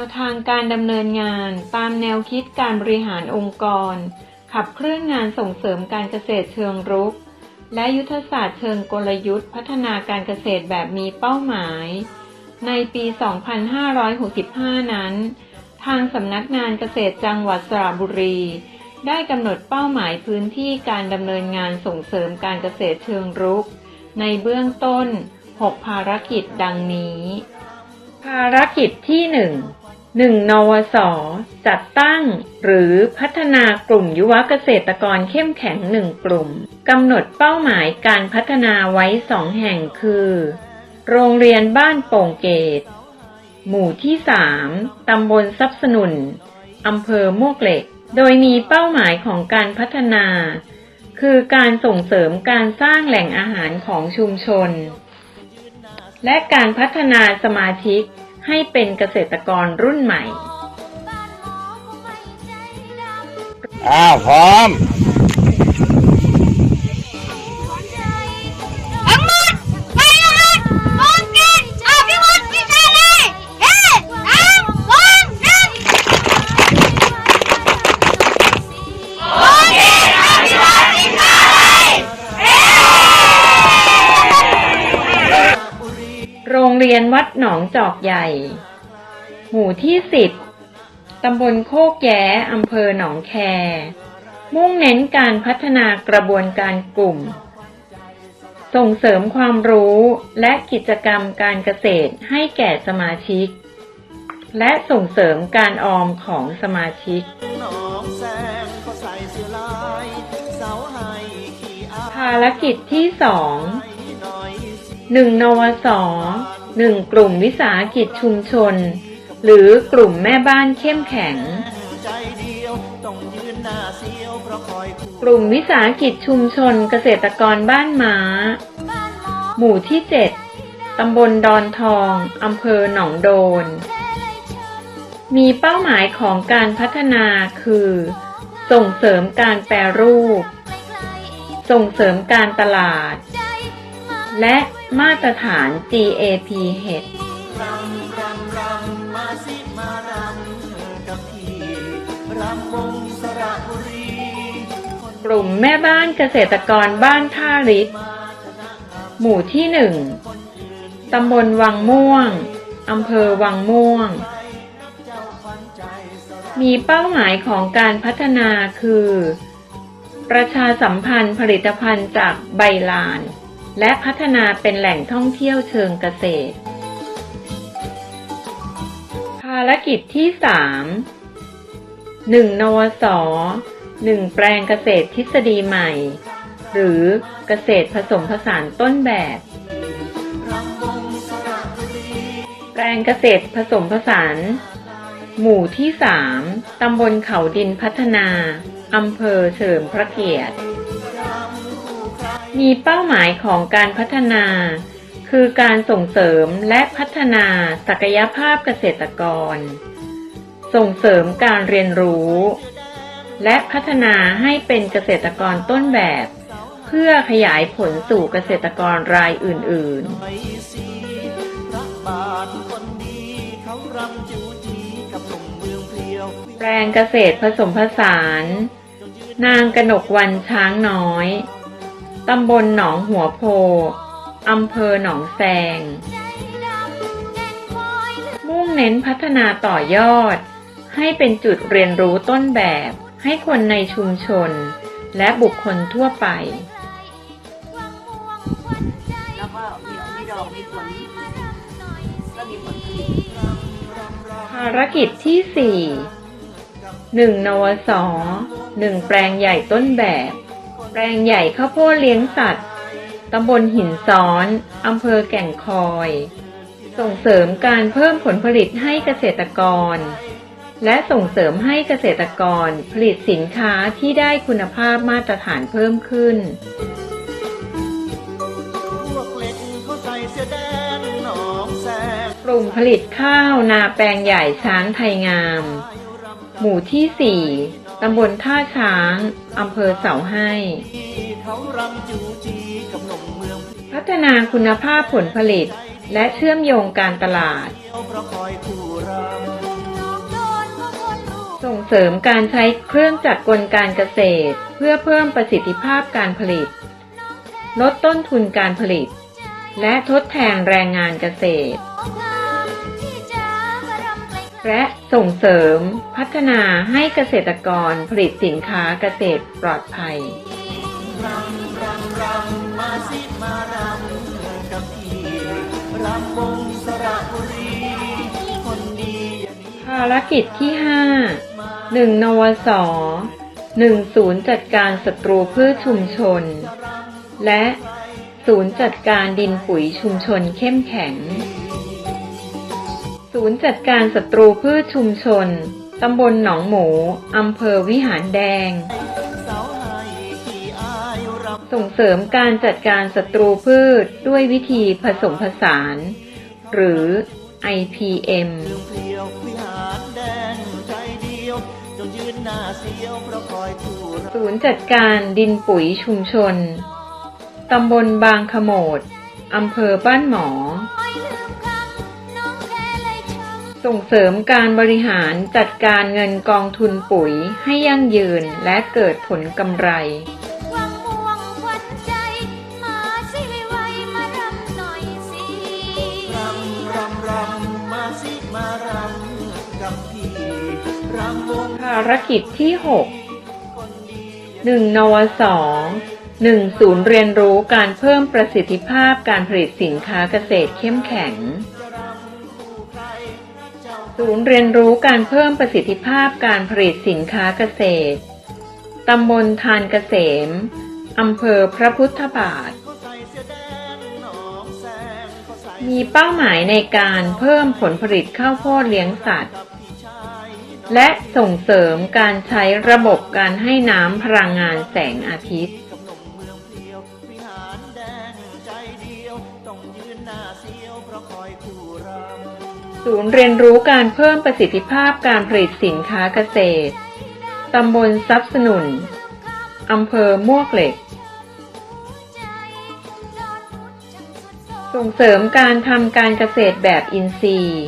วทางการดำเนินงานตามแนวคิดการบริหารองค์กร ขับเคลื่อนงานส่งเสริมการเกษตรเชิงรุก และยุทธศาสตร์เชิงกลยุทธ์พัฒนาการเกษตรแบบมีเป้าหมาย ในปี 2565 นั้น ทางสำนักงานเกษตรจังหวัดสระบุรี ได้กำหนดเป้าหมายพื้นที่การดำเนินงานส่งเสริมการเกษตรเชิงรุก ในเบื้องต้น 6 ภารกิจดังนี้ภารกิจที่1 1 นวส จัดตั้ง หรือพัฒนากลุ่มยุวเกษตรกรเข้มแข็งหนึ่งกลุ่มกำหนดเป้าหมายการพัฒนาไว้สองแห่งคือ โรงเรียนบ้านโป่งเกต หมู่ที่3ตำบลทรัพย์สนุนอำเภอมวกเหล็ก โดยมีเป้าหมายของการพัฒนา คือการส่งเสริมการสร้างแหล่งอาหารของชุมชน และการพัฒนาสมาชิก ให้เป็นเกษตรกรรุ่นใหม่ อ้าว พร้อม รียนวัดหนองจอกใหญ่ หมู่ที่สิบตำบลโคกแย้อำเภอหนองแค มุ่งเน้นการพัฒนากระบวนการกลุ่ม ส่งเสริมความรู้และกิจกรรมการเกษตรให้แก่สมาชิก และส่งเสริมการออมของสมาชิกภารกิจที่สองหน่อยสิหนึ่งนวส หนึ่งกลุ่มวิสาหกิจชุมชน หรือกลุ่มแม่บ้านเข้มแข็ง กลุ่มวิสาหกิจชุมชนเกษตรกรบ้านม้า หมู่ที่ 7 ตำบลดอนทองอำเภอหนองโดน มีเป้าหมายของการพัฒนาคือ ส่งเสริมการแปรรูป ส่งเสริมการตลาด และ มาตรฐาน GAP เห็ดรำรำรำมาสิมารำกับพี่รำวงสระบุรีกลุ่มแม่บ้านเกษตรกรบ้านท่าริศหมู่ที่หนึ่งตำบลวังม่วง อำเภอวังม่วง มีเป้าหมายของการพัฒนาคือ ประชาสัมพันธ์ผลิตภัณฑ์จากใบลาน และพัฒนาเป็นแหล่งท่องเที่ยวเชิงเกษตร ภารกิจที่ 3 1 นวส 1 แปลงเกษตรทฤษฎีใหม่ หรือเกษตรผสมผสานต้นแบบ แปลงเกษตรผสมผสาน หมู่ที่ 3 ตำบลเขาดินพัฒนา อำเภอเฉลิมพระเกียรติ มีเป้าหมายของการพัฒนา คือการส่งเสริมและพัฒนาศักยภาพเกษตรกร ส่งเสริมการเรียนรู้ และพัฒนาให้เป็นเกษตรกรต้นแบบ เพื่อขยายผลสู่เกษตรกรรายอื่น ๆ แปลงเกษตรผสมผสาน นางกนกวันช้างน้อย ตำบลหนองหัวโพ อำเภอหนองแซง มุ่งเน้นพัฒนาต่อยอด ให้เป็นจุดเรียนรู้ต้นแบบ ให้คนในชุมชน และบุคคลทั่วไป แล้วก็มีมีดอกมีผลก็มีผลผลิตภารกิจที่สี่หนึ่งนวสหนึ่งแปลงใหญ่ต้นแบบ แปลงใหญ่ข้าวโพดเลี้ยงสัตว์ ตำบลหินซ้อนอำเภอแก่งคอย ส่งเสริมการเพิ่มผลผลิตให้เกษตรกร และส่งเสริมให้เกษตรกรผลิตสินค้าที่ได้คุณภาพมาตรฐานเพิ่มขึ้นกเล็กเขาใส่เสื้อแดงหนองแซงกลุ่มผลิตข้าวนาแปลงใหญ่ช้างไทยงาม หมู่ที่4 ตำบลท่าช้าง อำเภอเสาให้ พัฒนาคุณภาพผลผลิต และเชื่อมโยงการตลาด ส่งเสริมการใช้เครื่องจักรกลการเกษตร เพื่อเพิ่มประสิทธิภาพการผลิต ลดต้นทุนการผลิต และทดแทนแรงงานเกษตร และส่งเสริมพัฒนาให้เกษตรกรผลิตสินค้าเกษตรปลอดภัยรำรำรำมาสิมารำกับพี่รำวงสระบุรีคนดีอย่างนี้ภารกิจที่ 5 1 นวส1ศูนย์จัดการศัตรูพืชชุมชน และศูนย์จัดการดินปุ๋ยชุมชนเข้มแข็ง ศูนย์จัดการศัตรูพืชชุมชน ตำบลหนองหมู อำเภอวิหารแดง ส่งเสริมการจัดการศัตรูพืชด้วยวิธีผสมผสาน หรือ IPM ศูนย์จัดการดินปุ๋ยชุมชน ตำบลบางขโมด อำเภอบ้านหมอ ส่งเสริมการบริหารจัดการเงินกองทุนปุ๋ยให้ยั่งยืนและเกิดผลกำไรวังม่วงขวัญใจมาสิไวๆมารำหน่อยสิรำรำรำมาสิมารำกับพี่รำวงภารกิจที่ 6 1 นวส1ศูนย์เรียนรู้การเพิ่มประสิทธิภาพการผลิตสินค้าเกษตรเข้มแข็ง ศูนย์เรียนรู้การเพิ่มประสิทธิภาพการผลิตสินค้าเกษตร ตำบลทานเกษม อำเภอพระพุทธบาท มีเป้าหมายในการเพิ่มผลผลิตข้าวโพดเลี้ยงสัตว์ และส่งเสริมการใช้ระบบการให้น้ำพลังงานแสงอาทิตย์ ศูนย์เรียนรู้การเพิ่มประสิทธิภาพการผลิตสินค้าเกษตร ตำบลทรัพย์สนุน อำเภอมวกเหล็ก ส่งเสริมการทำการเกษตรแบบอินทรีย์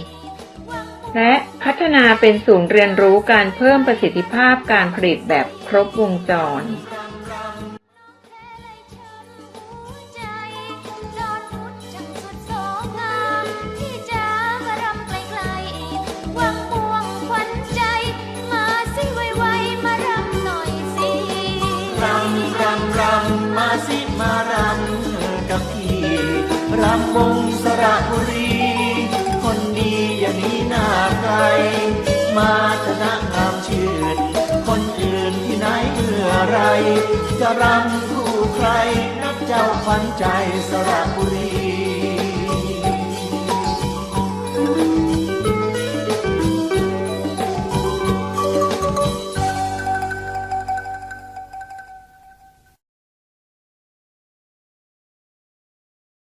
และพัฒนาเป็นศูนย์เรียนรู้การเพิ่มประสิทธิภาพการผลิตแบบครบวงจร รำวงสระบุรี คนดีอย่างนี้หน้าใคร มาชนะงามชื่น คนอื่นที่ไหนเมื่อไร จะรำคู่ใครนักเจ้าขวัญใจสระบุรี